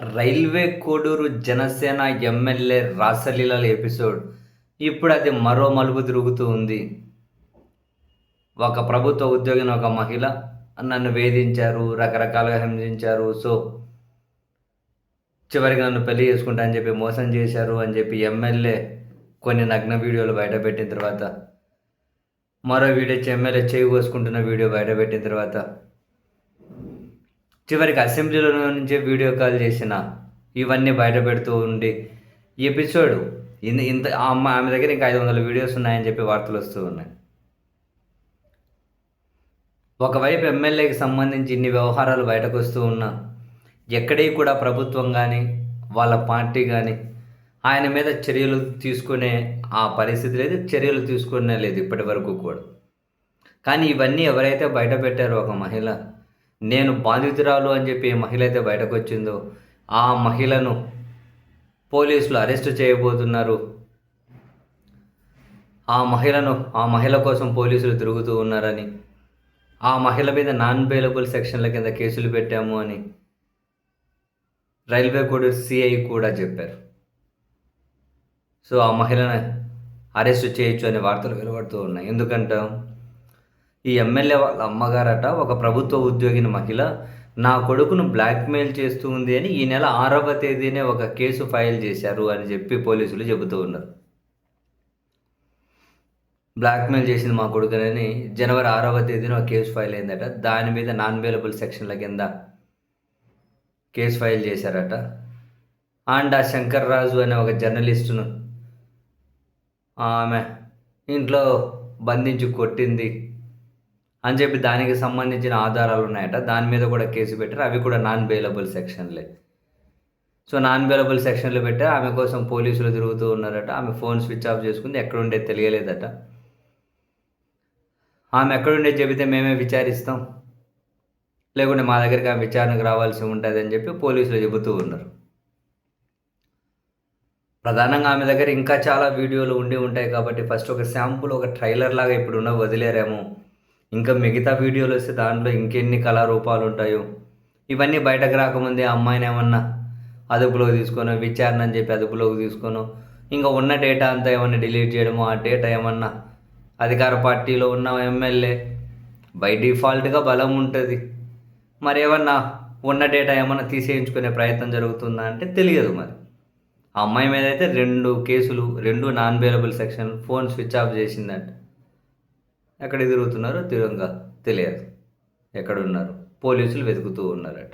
Railway Koduru Janasena MLA రాసలీలల episode. ఇప్పుడు అది మరో మలుపు తిరుగుతూ ఉంది. ఒక ప్రభుత్వ ఉద్యోగిని ఒక మహిళ నన్ను వేధించారు రకరకాలుగా హింసించారు. సో చివరికి నన్ను పెళ్ళి చేసుకుంటా అని చెప్పి మోసం చేశారు అని చెప్పి ఎమ్మెల్యే కొన్ని నగ్న వీడియోలు బయటపెట్టిన తర్వాత మరో వీడియో ఎమ్మెల్యే చేయి కోసుకుంటున్న వీడియో బయటపెట్టిన తర్వాత చివరికి అసెంబ్లీలో నుంచే వీడియో కాల్ చేసిన ఇవన్నీ బయట పెడుతూ ఉండి ఈ ఎపిసోడ్ ఇంత ఇంత ఆ అమ్మ ఆమె దగ్గర ఇంకా ఐదు వందల వీడియోస్ ఉన్నాయని చెప్పి వార్తలు వస్తూ ఉన్నాయి. ఒకవైపు ఎమ్మెల్యేకి సంబంధించి ఇన్ని వ్యవహారాలు బయటకు వస్తూ ఉన్నా ఎక్కడే కూడా ప్రభుత్వం కానీ వాళ్ళ పార్టీ కానీ ఆయన మీద చర్యలు తీసుకునే ఆ పరిస్థితి లేదు చర్యలు తీసుకునే లేదు ఇప్పటి వరకు కూడా. కానీ ఇవన్నీ ఎవరైతే బయట పెట్టారో ఒక మహిళ నేను బాధితురాలు అని చెప్పి మహిళ అయితే బయటకు వచ్చిందో ఆ మహిళను పోలీసులు అరెస్ట్ చేయబోతున్నారు. ఆ మహిళను ఆ మహిళ కోసం పోలీసులు తిరుగుతూ ఉన్నారని ఆ మహిళ మీద నాన్ బెయిలబుల్ సెక్షన్ల కింద కేసులు పెట్టాము అని రైల్వే కోడ్ సిఐ కూడా చెప్పారు. సో ఆ మహిళను అరెస్ట్ చేయొచ్చు అనే వార్తలు వెలువడుతూ ఉన్నాయి. ఎందుకంటే ఈ ఎమ్మెల్యే వాళ్ళ అమ్మగారట ఒక ప్రభుత్వ ఉద్యోగిని మహిళ నా కొడుకును బ్లాక్మెయిల్ చేస్తూ ఉంది అని ఈ నెల ఆరవ తేదీనే ఒక కేసు ఫైల్ చేశారు అని చెప్పి పోలీసులు చెబుతూ ఉన్నారు. బ్లాక్మెయిల్ చేసింది మా కొడుకునని జనవరి ఆరవ తేదీన ఒక కేసు ఫైల్ అయిందట. దాని మీద నాన్ అవైలబుల్ సెక్షన్ల కింద కేసు ఫైల్ చేశారట. అండ్ ఆ శంకర్ రాజు అనే ఒక జర్నలిస్టును ఆమె ఇంట్లో బంధించి కొట్టింది. అని చెప్పి దానికి సంబంధించిన ఆధారాలు ఉన్నాయట. దాని మీద కూడా కేసు పెట్టారు. అవి కూడా నాన్ బెయిలబుల్ సెక్షన్లే సో నాన్ బెయిలబుల్ సెక్షన్లు పెట్టారు ఆమె కోసం పోలీసులు తిరుగుతూ ఉన్నారట. ఆమె ఫోన్ స్విచ్ ఆఫ్ చేసుకుంది. ఎక్కడుండే తెలియలేదట. ఆమె ఎక్కడుండే చెబితే మేమే విచారిస్తాం. లేకుంటే మా దగ్గరికి ఆమె విచారణకు రావాల్సి ఉంటుంది అని చెప్పి పోలీసులు చెబుతూ ఉన్నారు. ప్రధానంగా ఆమె దగ్గర ఇంకా చాలా వీడియోలు ఉండి ఉంటాయి కాబట్టి ఫస్ట్ ఒక శాంపుల్ ఒక ట్రైలర్ లాగా ఇప్పుడున్న వదిలేరేమో. ఇంకా మిగతా వీడియోలు వస్తే దాంట్లో ఇంకెన్ని కళారూపాలు ఉంటాయో ఇవన్నీ బయటకు రాకముందే ఆ అమ్మాయిని ఏమన్నా అదుపులోకి తీసుకొని విచారణ అని చెప్పి అదుపులోకి తీసుకొని ఇంకా ఉన్న డేటా అంతా ఏమన్నా డిలీట్ చేయడము ఆ డేటా ఏమన్నా అధికార పార్టీలో ఉన్న ఎమ్మెల్యే బై డిఫాల్ట్గా బలం ఉంటుంది. మరి ఏమన్నా ఉన్న డేటా ఏమన్నా తీసేయించుకునే ప్రయత్నం జరుగుతుందా అంటే తెలియదు మరి. ఆ అమ్మాయి మీద అయితే రెండు కేసులు రెండు non bailable section phone switch off చేసిందంట. ఎక్కడ తిరుగుతున్నారో తీవ్రంగా తెలియదు. ఎక్కడ ఉన్నారు పోలీసులు వెతుకుతూ ఉన్నారట.